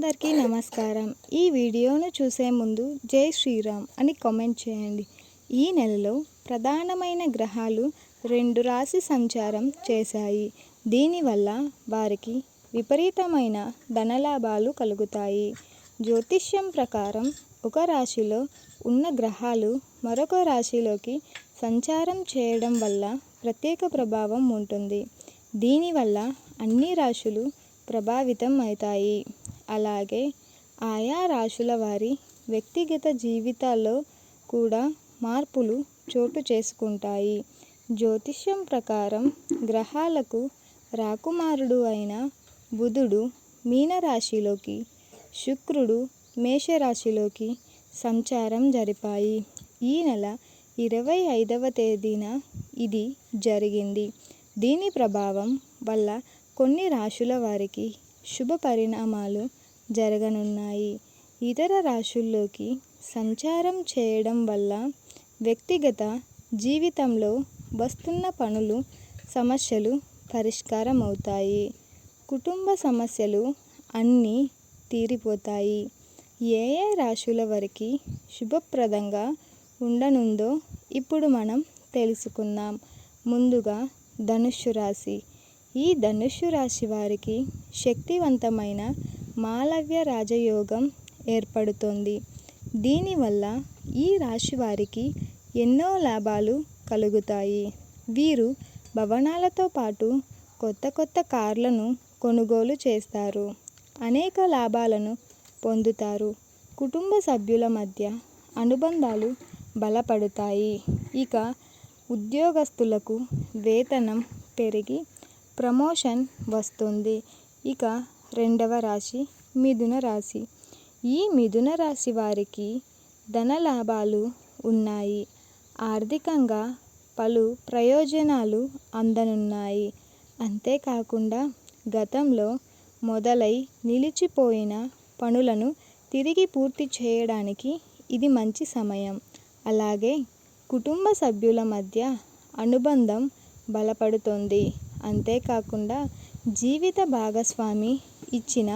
అందరికీ నమస్కారం. ఈ వీడియోను చూసే ముందు జై శ్రీరామ్ అని కామెంట్ చేయండి. ఈ నెలలో ప్రధానమైన గ్రహాలు రెండు రాశి సంచారం చేశాయి. దీనివల్ల వారికి విపరీతమైన ధనలాభాలు కలుగుతాయి. జ్యోతిష్యం ప్రకారం ఒక రాశిలో ఉన్న గ్రహాలు మరొక రాశిలోకి సంచారం చేయడం వల్ల ప్రత్యేక ప్రభావం ఉంటుంది. దీనివల్ల అన్ని రాశులు ప్రభావితం అవుతాయి. అలాగే ఆయా రాశుల వారి వ్యక్తిగత జీవితాల్లో కూడా మార్పులు చోటు చేసుకుంటాయి. జ్యోతిష్యం ప్రకారం గ్రహాలకు రాకుమారుడు అయిన బుధుడు మీనరాశిలోకి శుక్రుడు మేషరాశిలోకి సంచారం జరిపాయి. ఈ నెల ఇరవై ఐదవ తేదీన ఇది జరిగింది. దీని ప్రభావం వల్ల కొన్ని రాశుల వారికి శుభ పరిణామాలు జరగనున్నాయి. ఇతర రాశుల్లోకి సంచారం చేయడం వల్ల వ్యక్తిగత జీవితంలో వస్తున్న పనులు సమస్యలు పరిష్కారం అవుతాయి కుటుంబ సమస్యలు అన్నీ తీరిపోతాయి. ఏ ఏ రాశుల వారికి శుభప్రదంగా ఉండనుందో ఇప్పుడు మనం తెలుసుకుందాం. ముందుగా ధనుస్సు రాశి. ఈ ధనుస్సు రాశి వారికి శక్తివంతమైన మాలవ్య రాజయోగం ఏర్పడుతుంది. దీనివల్ల ఈ రాశి వారికి ఎన్నో లాభాలు కలుగుతాయి. వీరు భవనాలతో పాటు కొత్త కొత్త కార్లను కొనుగోలు చేస్తారు. అనేక లాభాలను పొందుతారు. కుటుంబ సభ్యుల మధ్య అనుబంధాలు బలపడతాయి. ఇక ఉద్యోగస్తులకు వేతనం పెరిగి ప్రమోషన్ వస్తుంది. ఇక రెండవ రాశి మిథున రాశి. ఈ మిథున రాశి వారికి ధన లాభాలు ఉన్నాయి. ఆర్థికంగా పలు ప్రయోజనాలు అందనున్నాయి. అంతేకాకుండా గతంలో మొదలై నిలిచిపోయిన పనులను తిరిగి పూర్తి చేయడానికి ఇది మంచి సమయం. అలాగే కుటుంబ సభ్యుల మధ్య అనుబంధం బలపడుతుంది. అంతేకాకుండా జీవిత భాగస్వామి ఇచ్చిన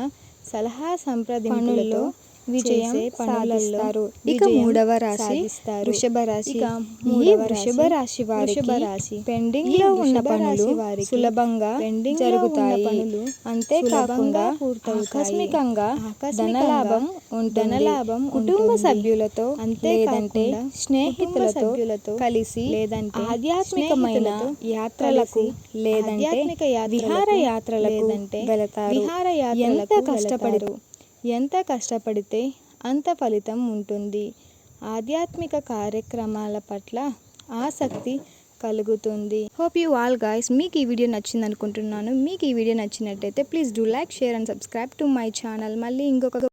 సలహా సంప్రదింపులలో విజయం సాధిస్తారు. ఇక మూడవ రాశి వృషభ రాశి. ఈ వృషభ రాశి వారి రాశి. పెండింగ్లో ఉన్న పనులు సులభంగా పెండింగ్ జరుగుతాయి. పనులు అంతేకాకుండా ఆకస్మికంగా ధనలాభం ధనలాభం కుటుంబ సభ్యులతో అంతేకాదంటే స్నేహితులతో కలిసి లేదంటే ఆధ్యాత్మికమైన యాత్రలకు లేదంటే విహార యాత్రలకు లేదంటే వెళతారు విహార ఎంత కష్టపడరు ఎంత కష్టపడితే అంత ఫలితం ఉంటుంది. ఆధ్యాత్మిక కార్యక్రమాల పట్ల ఆసక్తి కలుగుతుంది. హోప్ యూ ఆల్ గాయస్ మీకు ఈ వీడియో నచ్చింది అనుకుంటున్నాను మీకు ఈ వీడియో నచ్చినట్టయితే please do like share and subscribe to my channel మళ్ళీ ఇంకొక